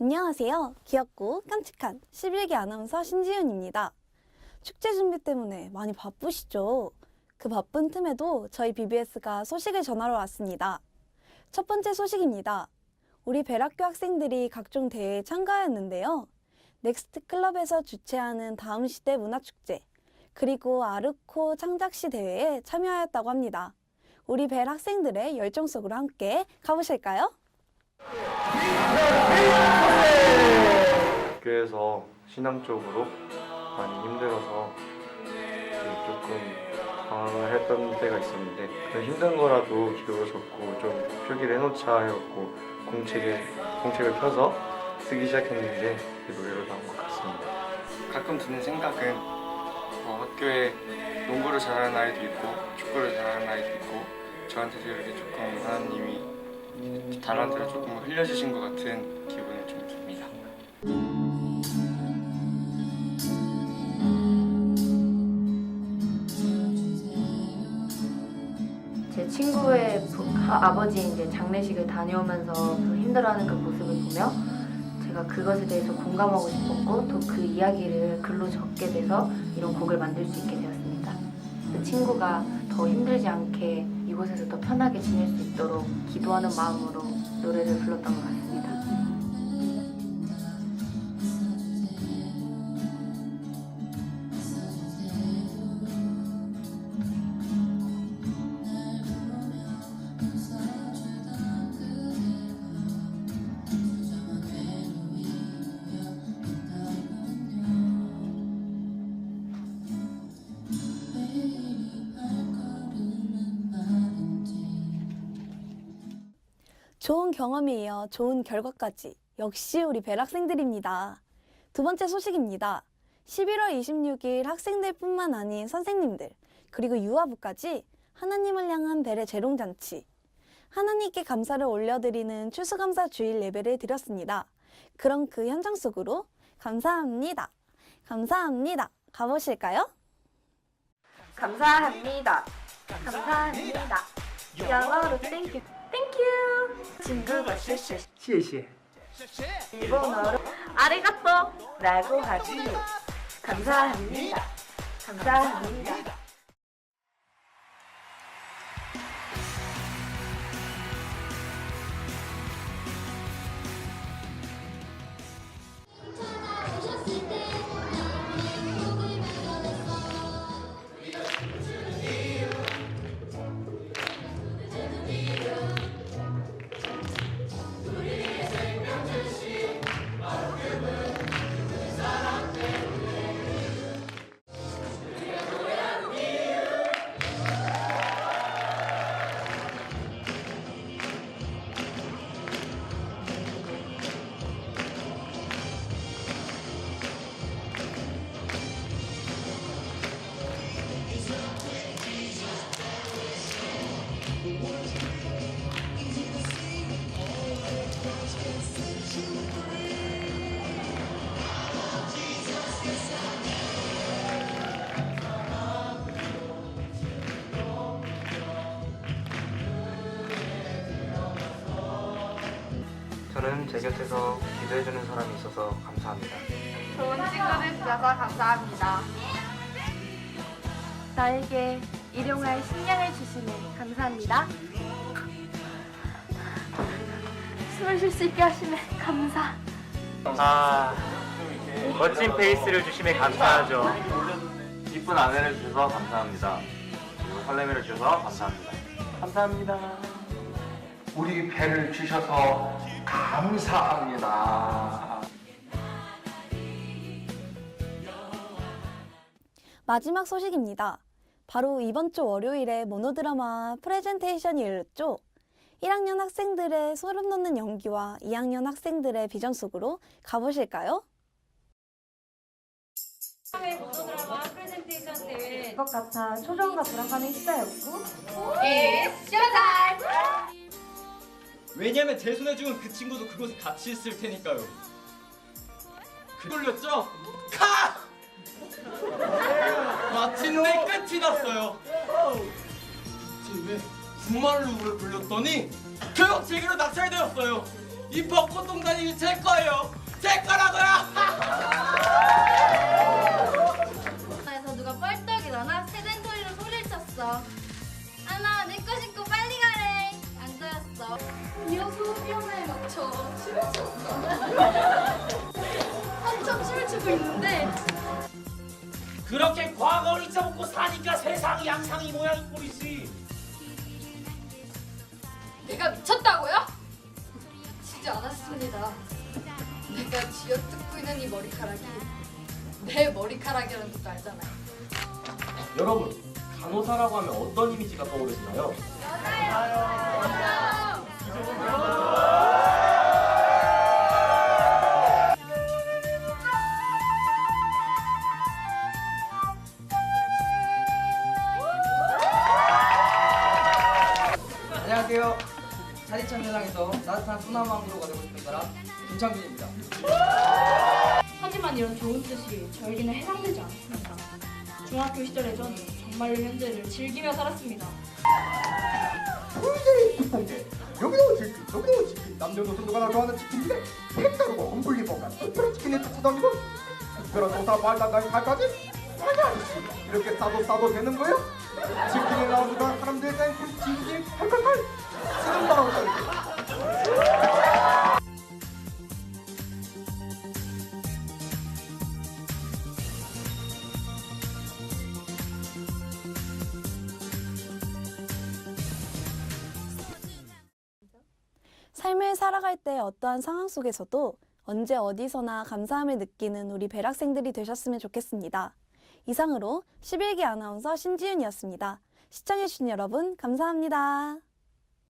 안녕하세요. 귀엽고 깜찍한 11기 아나운서 신지윤입니다. 축제 준비 때문에 많이 바쁘시죠? 그 바쁜 틈에도 저희 BBS가 소식을 전하러 왔습니다. 첫 번째 소식입니다. 우리 벨학교 학생들이 각종 대회에 참가했는데요. 넥스트 클럽에서 주최하는 다음 시대 문화축제, 그리고 아르코 창작시 대회에 참여하였다고 합니다. 우리 벨 학생들의 열정 속으로 함께 가보실까요? 학교에서 신앙적으로 많이 힘들어서 조금 방황을 했던 때가 있었는데 그 힘든 거라도 기록을 적고 좀 표기를 해놓자 해갖고 공책에 공책을 펴서 쓰기 시작했는데 그 노래로 나온 것 같습니다. 가끔 드는 생각은 뭐 학교에 농구를 잘하는 아이도 있고 축구를 잘하는 아이도 있고 저한테도 이렇게 조금 하나님이 달란트를 조금 흘려주신 것 같은 기분이 좀 듭니다. 제 친구의 부- 하- 아버지 이제 장례식을 다녀오면서 그 힘들어하는 그 모습을 보며 제가 그것에 대해서 공감하고 싶었고 또 그 이야기를 글로 적게 돼서 이런 곡을 만들 수 있게 되었습니다. 그 친구가 더 힘들지 않게 이곳에서 더 편하게 지낼 수 있도록 기도하는 마음으로 노래를 불렀던 것 같습니다. 좋은 이어 좋은 결과까지 역시 우리 벨 학생들입니다. 두 번째 소식입니다. 11월 26일 학생들뿐만 아닌 선생님들 그리고 유아부까지 하나님을 향한 벨의 재롱잔치 하나님께 감사를 올려드리는 추수감사 주일 예배를 드렸습니다. 그럼 그 현장 속으로 감사합니다. 감사합니다. 가보실까요? 감사합니다. 감사합니다. 영어로 땡큐. 땡큐. 친구가 쉐쉐. 谢谢。 일본어로 아리가또 라고 하지. 감사합니다. 감사합니다. 저는 제 곁에서 기도해주는 사람이 있어서 감사합니다. 좋은 친구들 주셔서 감사합니다. 나에게 일용할 식량을 주시네 감사합니다. 숨을 쉴 수 있게 하시네 감사. 아, 멋진 페이스를 주심에 감사하죠. 이쁜 아내를 주셔서 감사합니다. 그리고 설레미를 주셔서 감사합니다. 감사합니다. 우리 배를 주셔서 감사합니다. 마지막 소식입니다. 바로 이번 주 월요일에 모노드라마 프레젠테이션이 열렸죠. 1학년 학생들의 소름 돋는 연기와 2학년 학생들의 비전 속으로 가보실까요? 것 같아 초조함과 불안감이 휩싸였고 왜냐면 제 손에 죽은 그 친구도 그곳에 같이 있을 테니까요. 그 돌렸죠? 카! 마침내 끝이 났어요. 제왜 군말로 불렀더니 결국 제기로 낙찰되었어요. 이 벚꽃 동단이 제 거예요. 제 거라고요. 춤을 췄어. 한참 춤을 추고 있는데 그렇게 과거를 잊어먹고 사니까 세상이 양상이 모양이 꼴이지. 내가 미쳤다고요? 지지 않았습니다. 내가 쥐어뜯고 있는 이 머리카락이 내 머리카락이라는 것도 알잖아요. 여러분, 간호사라고 하면 어떤 이미지가 떠오르시나요? 안녕하세요. 사지천 현장에서 따뜻한 소나무왕으로가 되고 싶은 사람 김창준입니다. 하지만 이런 좋은 뜻이 저에게는 해당되지 않습니다. 중학교 시절에 전 정말로 현재를 즐기며 살았습니다. 여기도 치킨 여기도 치킨 남녀노소 누가 나 좋아하는 치킨인데 색다르고 험블리버가 특별한 치킨에 찾아다니고 특별한 도사 발단까지 갈까지 아니 이렇게 싸도 싸도 되는 거예요? 치킨에 나오니까 사람들의 그 진지 팔팔팔 쓰는 바람 삶을 살아갈 때 어떠한 상황 속에서도 언제 어디서나 감사함을 느끼는 우리 배락생들이 되셨으면 좋겠습니다. 이상으로 11기 아나운서 신지윤이었습니다. 시청해주신 여러분, 감사합니다.